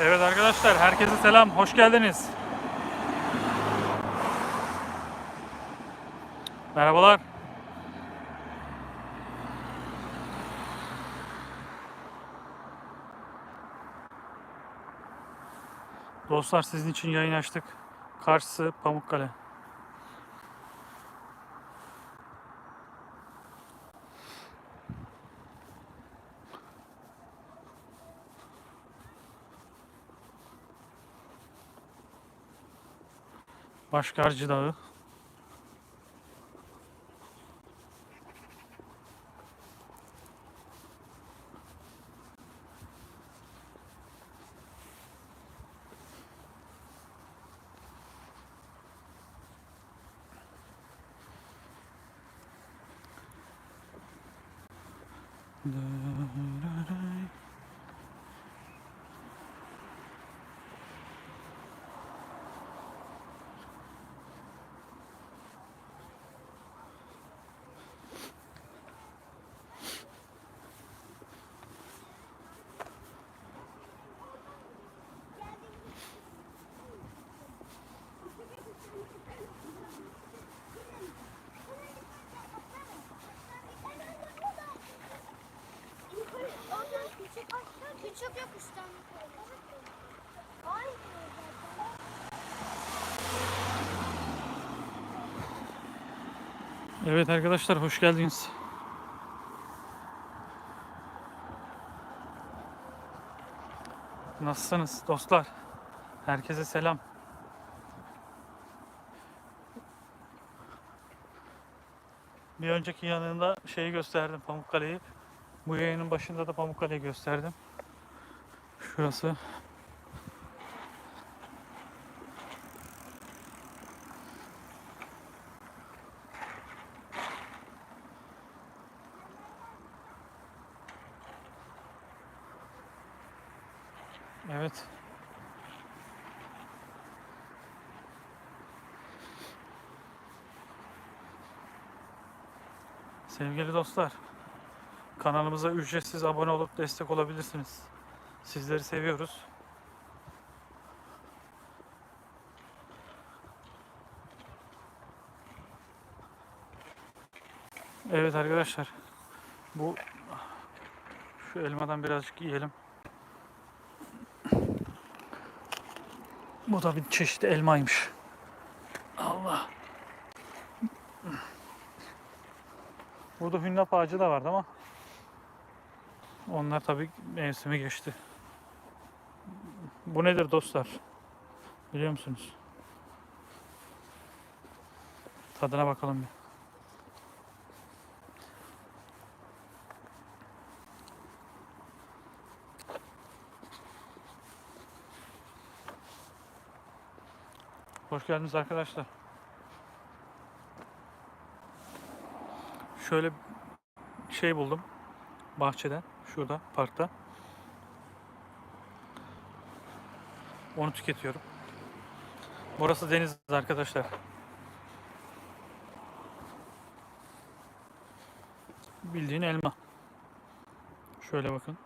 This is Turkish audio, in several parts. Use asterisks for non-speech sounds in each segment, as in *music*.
Evet arkadaşlar herkese selam. Hoş geldiniz. Merhabalar. Dostlar sizin için yayın açtık. Karşısı Pamukkale. Başkarcı Dağı. Ondan küçük, küçük yokuştan. Evet arkadaşlar hoş geldiniz. Nasılsınız dostlar? Herkese selam. Bir önceki yanında şeyi gösterdim Pamukkale'yi. Bu yayının başında da Pamukkale'yi gösterdim. Şurası. Evet. Sevgili dostlar, kanalımıza ücretsiz abone olup destek olabilirsiniz. Sizleri seviyoruz. Evet arkadaşlar, bu şu elmadan birazcık yiyelim. Bu da bir çeşit elmaymış. Allah. Burada hünnap ağacı da vardı ama onlar tabii mevsimi geçti. Bu nedir dostlar? Biliyor musunuz? Tadına bakalım bir. Hoş geldiniz arkadaşlar. Şöyle şey buldum bahçeden şurada parkta. Onu tüketiyorum. Burası deniz arkadaşlar. Bildiğin elma. Şöyle bakın.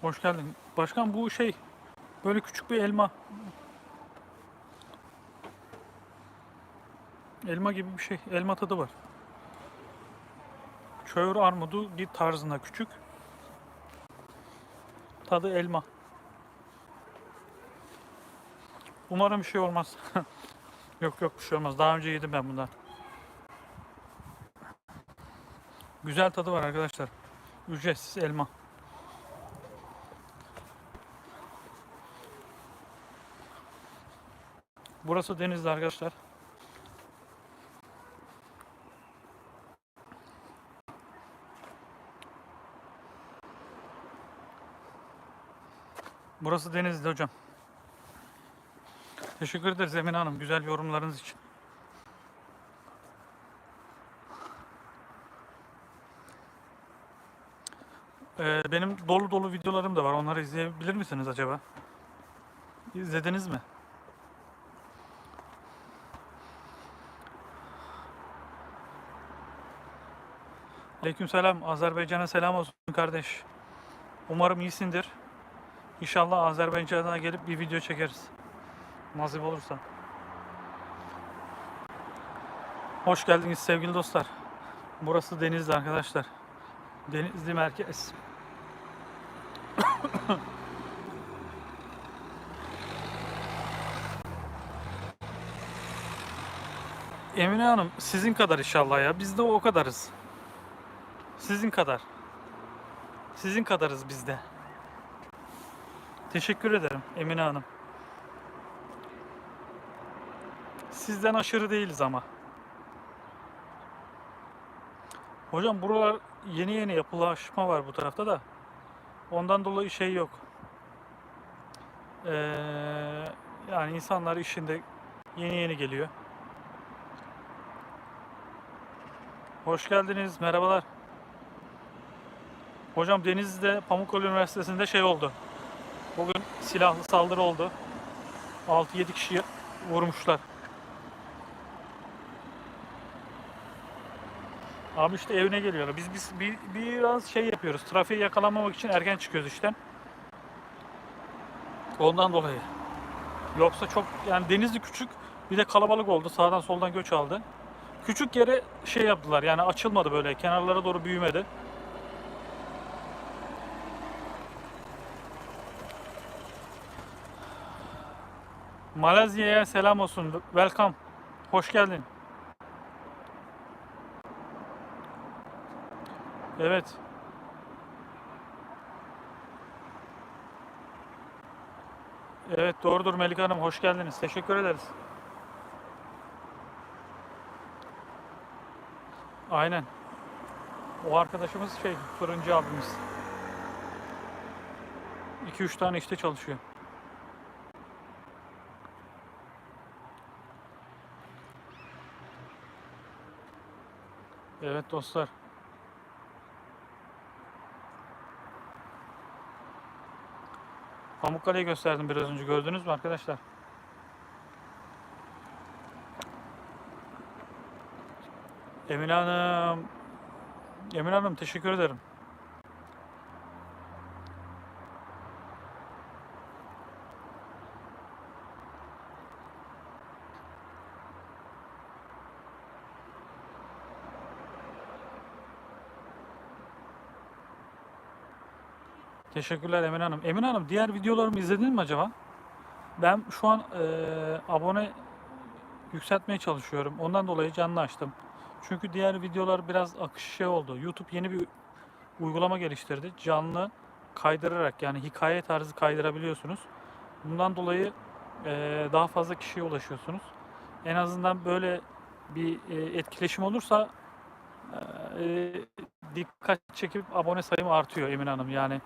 Hoş geldin. Başkan bu şey böyle küçük bir elma. Elma gibi bir şey. Elma tadı var. Çöğür armudu bir tarzında küçük. Tadı elma. Umarım bir şey olmaz. *laughs* yok yok bir şey olmaz. Daha önce yedim ben bundan. Güzel tadı var arkadaşlar. Ücretsiz elma. Burası Denizli arkadaşlar. Burası Denizli hocam. Teşekkür ederiz Emine Hanım güzel yorumlarınız için. Ee, benim dolu dolu videolarım da var. Onları izleyebilir misiniz acaba? İzlediniz mi? Aleykümselam. Azerbaycan'a selam olsun kardeş. Umarım iyisindir. İnşallah Azerbaycan'a gelip bir video çekeriz. Nasip olursa. Hoş geldiniz sevgili dostlar. Burası Denizli arkadaşlar. Denizli merkez. *coughs* Emine Hanım sizin kadar inşallah ya. Biz de o kadarız. Sizin kadar. Sizin kadarız biz de. Teşekkür ederim Emine Hanım. Sizden aşırı değiliz ama. Hocam buralar yeni yeni yapılaşma var bu tarafta da. Ondan dolayı şey yok. Ee, yani insanlar işinde yeni yeni geliyor. Hoş geldiniz. Merhabalar. Hocam Denizli'de Pamukkale Üniversitesi'nde şey oldu. Bugün silahlı saldırı oldu. 6-7 kişi vurmuşlar. Abi işte evine geliyorlar. Biz, biz bir, biraz şey yapıyoruz. Trafiği yakalanmamak için erken çıkıyoruz işten. Ondan dolayı. Yoksa çok yani Denizli küçük bir de kalabalık oldu. Sağdan soldan göç aldı. Küçük yere şey yaptılar yani açılmadı böyle kenarlara doğru büyümedi. Malezya'ya selam olsun. Welcome. Hoş geldin. Evet. Evet doğrudur Melike Hanım. Hoş geldiniz. Teşekkür ederiz. Aynen. O arkadaşımız şey fırıncı abimiz. 2-3 tane işte çalışıyor. Evet dostlar. Pamukkale'yi gösterdim biraz önce gördünüz mü arkadaşlar? Emine Hanım. Emine Hanım teşekkür ederim. Teşekkürler Emine Hanım. Emine Hanım diğer videolarımı izledin mi acaba? Ben şu an eee, abone yükseltmeye çalışıyorum. Ondan dolayı canlı açtım. Çünkü diğer videolar biraz akış şey oldu. YouTube yeni bir uygulama geliştirdi. Canlı kaydırarak yani hikaye tarzı kaydırabiliyorsunuz. Bundan dolayı eee, daha fazla kişiye ulaşıyorsunuz. En azından böyle bir eee, etkileşim olursa eee, dikkat çekip abone sayım artıyor Emine Hanım. Yani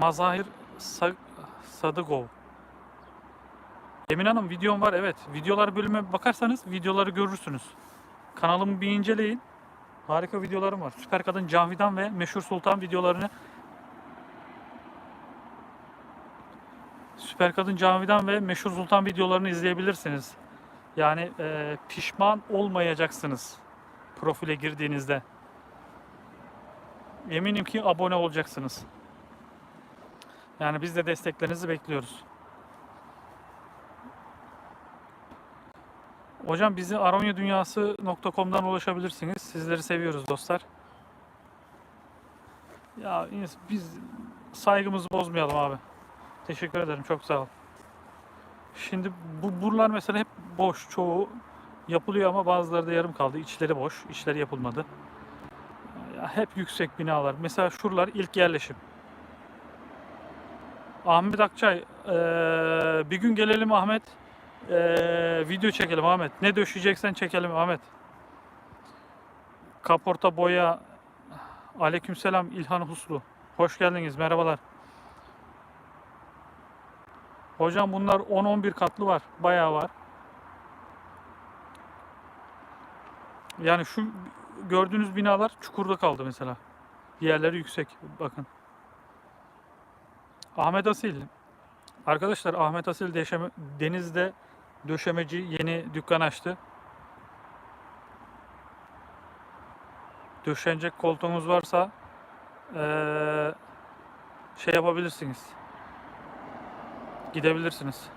Mazahir Sa- Sadıgov. Emin Hanım videom var evet. Videolar bölüme bakarsanız videoları görürsünüz. Kanalımı bir inceleyin. Harika videolarım var. Süper Kadın Cavidan ve Meşhur Sultan videolarını Süper Kadın Cavidan ve Meşhur Sultan videolarını izleyebilirsiniz. Yani e, pişman olmayacaksınız profile girdiğinizde. Eminim ki abone olacaksınız. Yani biz de desteklerinizi bekliyoruz. Hocam bizi aronyadünyası.com'dan ulaşabilirsiniz. Sizleri seviyoruz dostlar. Ya biz saygımızı bozmayalım abi. Teşekkür ederim. Çok sağ ol. Şimdi bu buralar mesela hep boş. Çoğu yapılıyor ama bazıları da yarım kaldı. İçleri boş. İçleri yapılmadı. Ya hep yüksek binalar. Mesela şuralar ilk yerleşim. Ahmet Akçay, eee, bir gün gelelim Ahmet. Eee, video çekelim Ahmet. Ne döşeyeceksen çekelim Ahmet. Kaporta boya. Aleykümselam İlhan Huslu. Hoş geldiniz. Merhabalar. Hocam bunlar 10-11 katlı var. Bayağı var. Yani şu gördüğünüz binalar çukurda kaldı mesela. Diğerleri yüksek. Bakın. Ahmet Asil. Arkadaşlar Ahmet Asil deşeme, denizde döşemeci yeni dükkan açtı. Döşenecek koltuğunuz varsa eee, şey yapabilirsiniz. Gidebilirsiniz.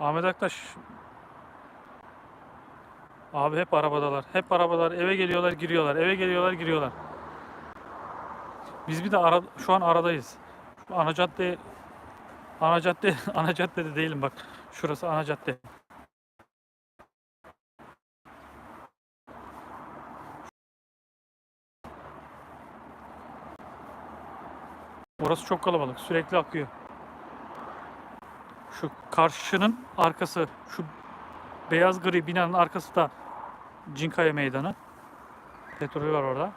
Ahmet Aktaş Abi hep arabadalar. Hep arabalar. Eve geliyorlar, giriyorlar. Eve geliyorlar, giriyorlar. Biz bir de ara, şu an aradayız. Ana cadde ana cadde *laughs* ana caddede değilim bak. Şurası ana cadde. Orası çok kalabalık. Sürekli akıyor. Şu karşının arkası, şu beyaz gri binanın arkası da Cinkaya Meydanı. Petrol var orada.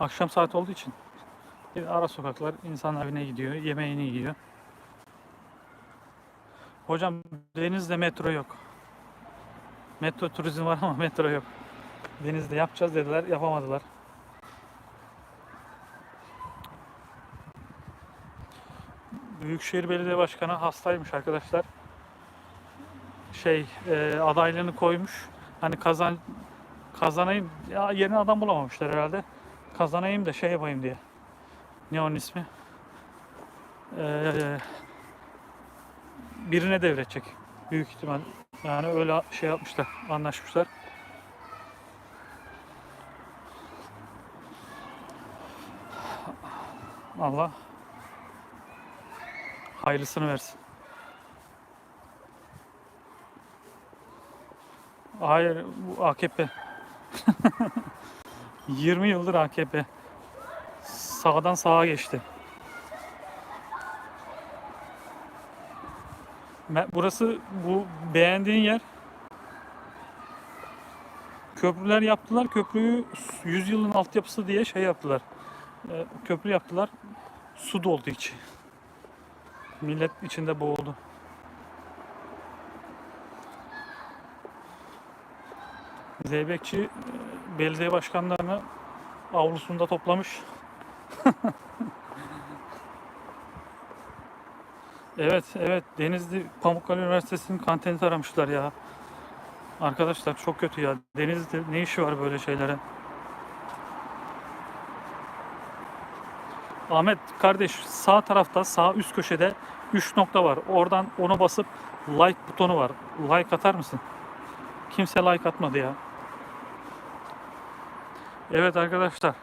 Akşam saat olduğu için bir ara sokaklar insanlar evine gidiyor, yemeğini yiyor. Hocam denizde metro yok. Metro turizm var ama *laughs* metro yok. Denizde yapacağız dediler, yapamadılar. Büyükşehir Belediye Başkanı hastaymış arkadaşlar. Şey e, adaylığını koymuş. Hani kazan kazanayım ya yerine adam bulamamışlar herhalde. Kazanayım da şey yapayım diye. Ne onun ismi? Ee, birine devredecek. Büyük ihtimal. Yani öyle şey yapmışlar, anlaşmışlar. Allah hayırlısını versin. Hayır, bu AKP. *laughs* 20 yıldır AKP. Sağdan sağa geçti. Burası bu beğendiğin yer. Köprüler yaptılar. Köprüyü 100 yılın altyapısı diye şey yaptılar. Ee, Köprü yaptılar. Su doldu içi. Millet içinde boğuldu. Zeybekçi e, belediye başkanlarını avlusunda toplamış. *laughs* evet, evet. Denizli Pamukkale Üniversitesi'nin kantini taramışlar ya. Arkadaşlar çok kötü ya. Denizli'de ne işi var böyle şeylere? Ahmet kardeş sağ tarafta sağ üst köşede 3 nokta var. Oradan onu basıp like butonu var. Like atar mısın? Kimse like atmadı ya. Evet arkadaşlar.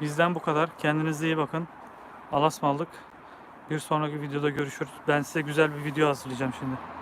Bizden bu kadar. Kendinize iyi bakın. Allah'a ısmarladık. Bir sonraki videoda görüşürüz. Ben size güzel bir video hazırlayacağım şimdi.